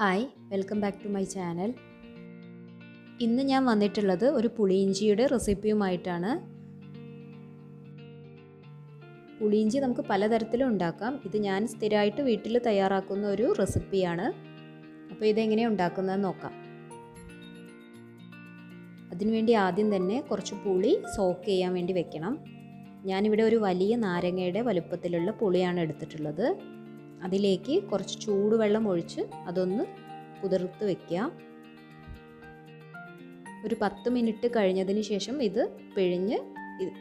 Hi welcome back to my channel. ഇന്ന് ഞാൻ വന്നിട്ടുള്ളത് ഒരു പുളിയിഞ്ചിയുടെ റെസിപ്പിയുമായിട്ടാണ്. പുളിയിഞ്ചി നമുക്ക് പലതരത്തിലും ഉണ്ടാക്കാം. ഇത് ഞാൻ സ്ഥിരമായിട്ട് വീട്ടിൽ തയ്യാറാക്കുന്ന ഒരു റെസിപ്പിയാണ്. അപ്പോൾ ഇതെങ്ങനെയാണ് ഉണ്ടാക്കുന്നതെന്ന് നോക്കാം. അതിനുവേണ്ടി ആദ്യം തന്നെ കുറച്ച് പുളി സോക്ക് ചെയ്യാൻ വേണ്ടി വെക്കണം. ഞാനിവിടെ ഒരു വലിയ നാരങ്ങയുടെ വലുപ്പത്തിലുള്ള പുളിയാണ് എടുത്തിട്ടുള്ളത്. അതിലേക്ക് കുറച്ച് ചൂടുവെള്ളം ഒഴിച്ച് അതൊന്ന് കുതിർത്ത് വെക്കുക. ഒരു പത്ത് മിനിറ്റ് കഴിഞ്ഞതിന് ശേഷം ഇത് പിഴിഞ്ഞ്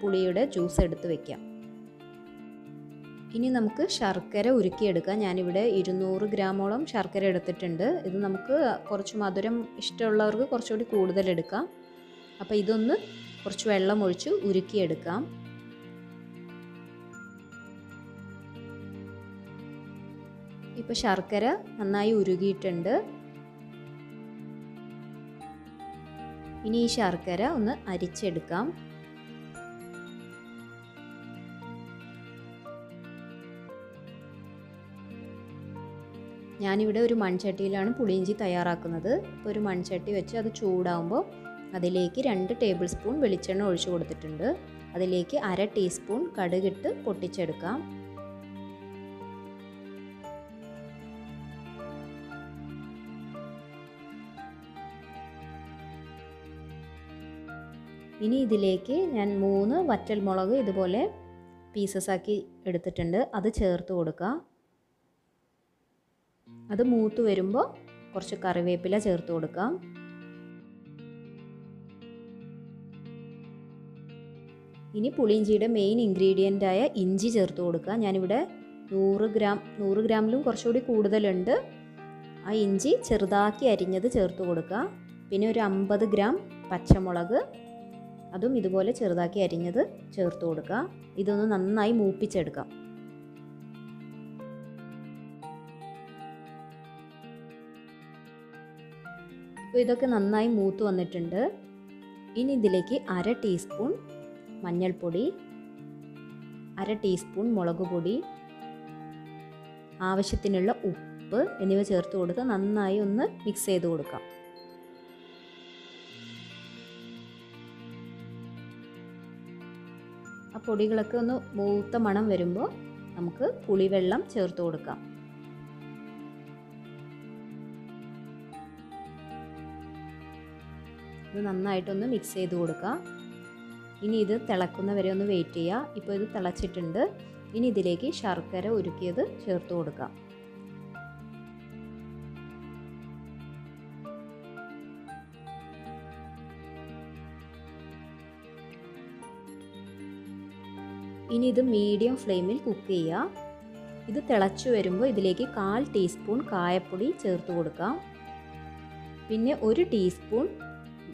പുളിയുടെ ജ്യൂസ് എടുത്ത് വെക്കാം. ഇനി നമുക്ക് ശർക്കര ഉരുക്കിയെടുക്കാം. ഞാനിവിടെ ഇരുന്നൂറ് ഗ്രാമോളം ശർക്കര എടുത്തിട്ടുണ്ട്. ഇത് നമുക്ക് കുറച്ച് മധുരം ഇഷ്ടമുള്ളവർക്ക് കുറച്ചുകൂടി കൂടുതൽ എടുക്കാം. അപ്പോൾ ഇതൊന്ന് കുറച്ച് വെള്ളം ഒഴിച്ച് ഉരുക്കിയെടുക്കാം. ഇപ്പോൾ ശർക്കര നന്നായി ഉരുകിയിട്ടുണ്ട്. ഇനി ഈ ശർക്കര ഒന്ന് അരിച്ചെടുക്കാം. ഞാനിവിടെ ഒരു മൺചട്ടിയിലാണ് പുളിയിഞ്ചി തയ്യാറാക്കുന്നത്. ഇപ്പോൾ ഒരു മൺചട്ടി വെച്ച് അത് ചൂടാകുമ്പോൾ അതിലേക്ക് രണ്ട് ടേബിൾ സ്പൂൺ വെളിച്ചെണ്ണ ഒഴിച്ചു കൊടുത്തിട്ടുണ്ട്. അതിലേക്ക് അര ടീസ്പൂൺ കടുകിട്ട് പൊട്ടിച്ചെടുക്കാം. ഇനി ഇതിലേക്ക് ഞാൻ മൂന്ന് വറ്റൽമുളക് ഇതുപോലെ പീസസ് ആക്കി എടുത്തിട്ടുണ്ട്. അത് ചേർത്ത് കൊടുക്കുക. അത് മൂത്ത് വരുമ്പോൾ കുറച്ച് കറിവേപ്പില ചേർത്ത് കൊടുക്കാം ഇനി പുളിയിഞ്ചിയുടെ മെയിൻ ഇൻഗ്രീഡിയന്റായ ഇഞ്ചി ചേർത്ത് കൊടുക്കുക. ഞാനിവിടെ നൂറ് ഗ്രാം നൂറ് ഗ്രാമിലും കുറച്ചുകൂടി കൂടുതലുണ്ട്. ആ ഇഞ്ചി ചെറുതാക്കി അരിഞ്ഞത് ചേർത്ത് കൊടുക്കുക. പിന്നെ ഒരു അമ്പത് ഗ്രാം പച്ചമുളക് അതും ഇതുപോലെ ചെറുതാക്കി അരിഞ്ഞത് ചേർത്ത് കൊടുക്കുക. ഇതൊന്ന് നന്നായി മൂപ്പിച്ചെടുക്കാം. ഇപ്പോൾ ഇതൊക്കെ നന്നായി മൂത്ത് വന്നിട്ടുണ്ട്. ഇനി ഇതിലേക്ക് അര ടീസ്പൂൺ മഞ്ഞൾപ്പൊടി അര ടീസ്പൂൺ മുളക് പൊടി ആവശ്യത്തിനുള്ള ഉപ്പ് എന്നിവ ചേർത്ത് കൊടുത്ത് നന്നായി ഒന്ന് മിക്സ് ചെയ്ത് കൊടുക്കാം. ആ പൊടികളൊക്കെ ഒന്ന് മൂത്ത മണം വരുമ്പോൾ നമുക്ക് പുളിവെള്ളം ചേർത്ത് കൊടുക്കാം. ഇത് നന്നായിട്ടൊന്ന് മിക്സ് ചെയ്ത് കൊടുക്കാം ഇനി ഇത് തിളക്കുന്ന വരെ ഒന്ന് വെയിറ്റ് ചെയ്യുക. ഇപ്പോൾ ഇത് തിളച്ചിട്ടുണ്ട്. ഇനി ഇതിലേക്ക് ശർക്കര ഉരുക്കിയത് ചേർത്ത് കൊടുക്കാം. ഇനി ഇത് മീഡിയം ഫ്ലെയിമിൽ കുക്ക് ചെയ്യുക ഇത് തിളച്ചു വരുമ്പോൾ ഇതിലേക്ക് കാൽ ടീസ്പൂൺ കായപ്പൊടി ചേർത്ത് കൊടുക്കാം. പിന്നെ ഒരു ടീസ്പൂൺ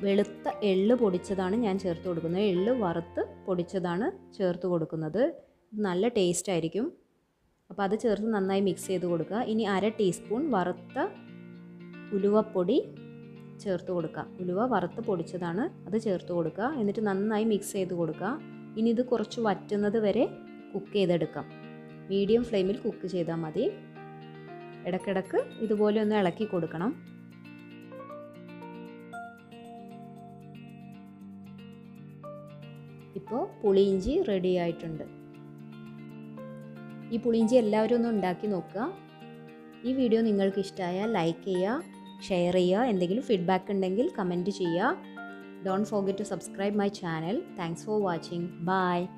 വെളുത്ത എള്ള് പൊടിച്ചതാണ് ഞാൻ ചേർത്ത് കൊടുക്കുന്നത്. എള്ള് വറുത്ത് പൊടിച്ചതാണ് ചേർത്ത് കൊടുക്കുന്നത്. നല്ല ടേസ്റ്റ് ആയിരിക്കും. അപ്പോൾ അത് ചേർത്ത് നന്നായി മിക്സ് ചെയ്ത് കൊടുക്കുക. ഇനി അര ടീസ്പൂൺ വറുത്ത ഉലുവപ്പൊടി ചേർത്ത് കൊടുക്കുക. ഉലുവ വറുത്ത് പൊടിച്ചതാണ് അത് ചേർത്ത് കൊടുക്കുക. എന്നിട്ട് നന്നായി മിക്സ് ചെയ്ത് കൊടുക്കുക. ഇനി ഇത് കുറച്ച് വറ്റുന്നത് വരെ കുക്ക് ചെയ്തെടുക്കാം. മീഡിയം ഫ്ലെയിമിൽ കുക്ക് ചെയ്താൽ മതി. ഇടക്കിടക്ക് ഇതുപോലെ ഒന്ന് ഇളക്കി കൊടുക്കണം. ഇപ്പോൾ പുളിയിഞ്ചി റെഡി ആയിട്ടുണ്ട്. ഈ പുളിയിഞ്ചി എല്ലാവരും ഒന്ന് ഉണ്ടാക്കി നോക്കുക. ഈ വീഡിയോ നിങ്ങൾക്ക് ഇഷ്ടമായാൽ ലൈക്ക് ചെയ്യുക ഷെയർ ചെയ്യുക എന്തെങ്കിലും ഫീഡ്ബാക്ക് ഉണ്ടെങ്കിൽ കമന്റ് ചെയ്യുക. Don't forget to subscribe my channel. Thanks for watching. Bye.